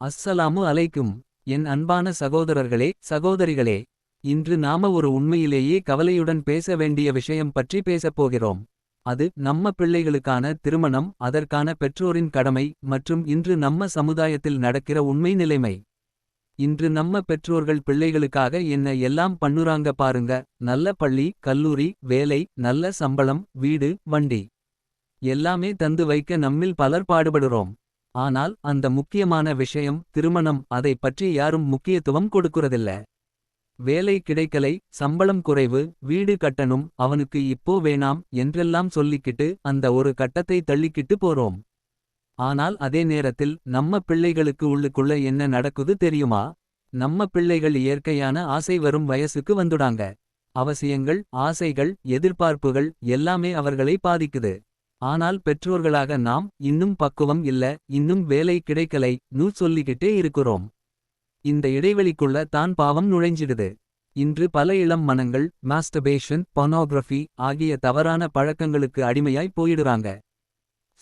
அஸ்ஸலாமு அலைக்கும். என் அன்பான சகோதரர்களே சகோதரிகளே இன்று நாம ஒரு உண்மையிலேயே கவலையுடன் பேச வேண்டிய விஷயம் பற்றி பேசப் போகிறோம். அது நம்ம பிள்ளைகளுக்கான திருமணம் அதற்கான பெற்றோரின் கடமை மற்றும் இன்று நம்ம சமுதாயத்தில் நடக்கிற உண்மை நிலைமை. இன்று நம்ம பெற்றோர்கள் பிள்ளைகளுக்காக என்ன எல்லாம் பண்ணுறாங்க பாருங்க. நல்ல பள்ளி கல்லூரி வேலை நல்ல சம்பளம் வீடு வண்டி. எல்லாமே தந்து வைக்க நம்மில் பலர் பாடுபடுறோம். ஆனால் அந்த முக்கியமான விஷயம் திருமணம் அதை பற்றி யாரும் முக்கியத்துவம் கொடுக்கிறதில்ல. வேலை கிடைக்கலை சம்பளம் குறைவு வீடு கட்டணும் அவனுக்கு இப்போ வேணாம் என்றெல்லாம் சொல்லிக்கிட்டு அந்த ஒரு கட்டத்தை தள்ளிக்கிட்டு போறோம். ஆனால் அதே நேரத்தில் நம்ம பிள்ளைகளுக்கு உள்ளுக்குள்ள என்ன நடக்குது தெரியுமா? நம்ம பிள்ளைகள் இயற்கையான ஆசை வரும் வயசுக்கு வந்துடாங்க. அவசியங்கள் ஆசைகள் எதிர்பார்ப்புகள் எல்லாமே அவர்களை பாதிக்குது. ஆனால் பெற்றோர்களாக நாம் இன்னும் பக்குவம் இல்ல இன்னும் வேலை கிடைக்கலை நூ சொல்லிக்கிட்டே இருக்கிறோம். இந்த இடைவெளிக்குள்ள தான் பாவம் நுழைஞ்சிடுது. இன்று பல இளம் மனங்கள் மாஸ்டபேஷன் பொனோகிராஃபி ஆகிய தவறான பழக்கங்களுக்கு அடிமையாய் போயிடுறாங்க.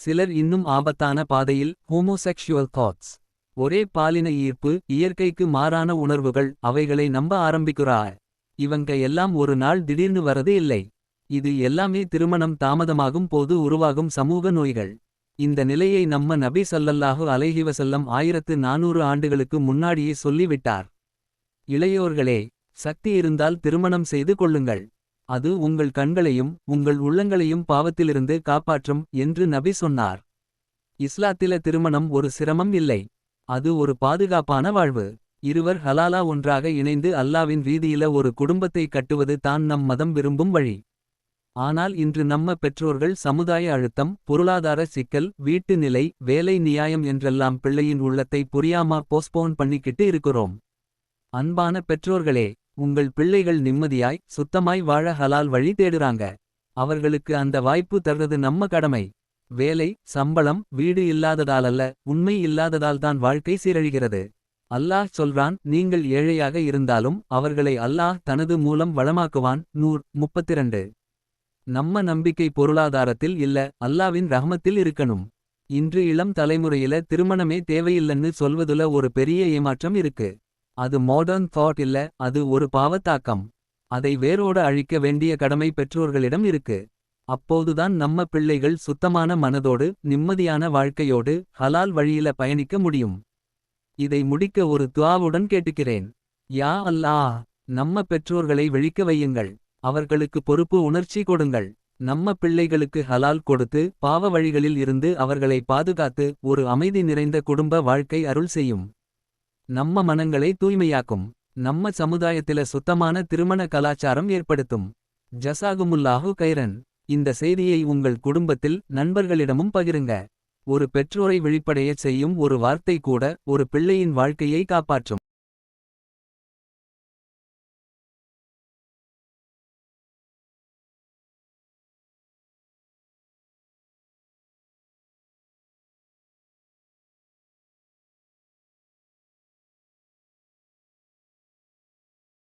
சிலர் இன்னும் ஆபத்தான பாதையில் ஹோமோசெக்ஷுவல் தாட்ஸ் ஒரே பாலின ஈர்ப்பு இயற்கைக்கு மாறான உணர்வுகள் அவைகளை நம்ப ஆரம்பிக்கிறா இவங்க எல்லாம் ஒரு நாள் திடீர்னு வரது இல்லை. இது எல்லாமே திருமணம் தாமதமாகும் போது உருவாகும் சமூக நோய்கள். இந்த நிலையை நம்ம நபி சல்லல்லாஹு அலைஹிவசல்லம் ஆயிரத்து நானூறு ஆண்டுகளுக்கு முன்னாடியே சொல்லிவிட்டார். இளையோர்களே சக்தி இருந்தால் திருமணம் செய்து கொள்ளுங்கள். அது உங்கள் கண்களையும் உங்கள் உள்ளங்களையும் பாவத்திலிருந்து காப்பாற்றும் என்று நபி சொன்னார். இஸ்லாத்தில திருமணம் ஒரு சிரமம் இல்லை. அது ஒரு பாதுகாப்பான வாழ்வு. இருவர் ஹலாலா ஒன்றாக இணைந்து அல்லாவின் வீதியில ஒரு குடும்பத்தை கட்டுவது தான் நம் மதம் விரும்பும் வழி. ஆனால் இன்று நம்ம பெற்றோர்கள் சமுதாய அழுத்தம் பொருளாதார சிக்கல் வீட்டு நிலை வேலை நியாயம் என்றெல்லாம் பிள்ளையின் உள்ளத்தை புரியாமா போஸ்ட்போன் பண்ணிக்கிட்டு இருக்கிறோம். அன்பான பெற்றோர்களே உங்கள் பிள்ளைகள் நிம்மதியாய் சுத்தமாய் வாழ ஹலால் வழி தேடுறாங்க. அவர்களுக்கு அந்த வாய்ப்பு தர்றது நம்ம கடமை. வேலை சம்பளம் வீடு இல்லாததாலல்ல உண்மை இல்லாததால்தான் வாழ்க்கை சீரழிகிறது. அல்லாஹ் சொல்றான் நீங்கள் ஏழையாக இருந்தாலும் அவர்களை அல்லாஹ் தனது மூலம் வளமாக்குவான். நூர் முப்பத்திரண்டு. நம்ம நம்பிக்கை பொருளாதாரத்தில் இல்ல அல்லாவின் ரஹமத்தில் இருக்கணும். இன்று இளம் தலைமுறையில திருமணமே தேவையில்லன்னு சொல்வதுல ஒரு பெரிய ஏமாற்றம் இருக்கு. அது மாடர்ன் தாட் இல்ல அது ஒரு பாவத்தாக்கம். அதை வேரோட அழிக்க வேண்டிய கடமை பெற்றோர்களிடம் இருக்கு. அப்போதுதான் நம்ம பிள்ளைகள் சுத்தமான மனதோடு நிம்மதியான வாழ்க்கையோடு ஹலால் வழியில பயணிக்க முடியும். இதை முடிக்க ஒரு துவாவுடன் கேட்டுக்கிறேன். யா அல்லாஹ் நம்ம பெற்றோர்களை விழிக்க வையுங்கள். அவர்களுக்கு பொறுப்பு உணர்ச்சி கொடுங்கள். நம்ம பிள்ளைகளுக்கு ஹலால் கொடுத்து பாவ வழிகளில் இருந்து அவர்களை பாதுகாத்து ஒரு அமைதி நிறைந்த குடும்ப வாழ்க்கை அருள் செய்யும். நம்ம மனங்களை தூய்மையாக்கும். நம்ம சமுதாயத்தில சுத்தமான திருமண கலாச்சாரம் ஏற்படுத்தும். ஜசாகுமுல்லாஹு கைரன் இந்த செய்தியை உங்கள் குடும்பத்தில் நண்பர்களிடமும் பகிருங்க. ஒரு பெற்றோரை விழிப்படையச் செய்யும் ஒரு வார்த்தை கூட ஒரு பிள்ளையின் வாழ்க்கையை காப்பாற்றும்.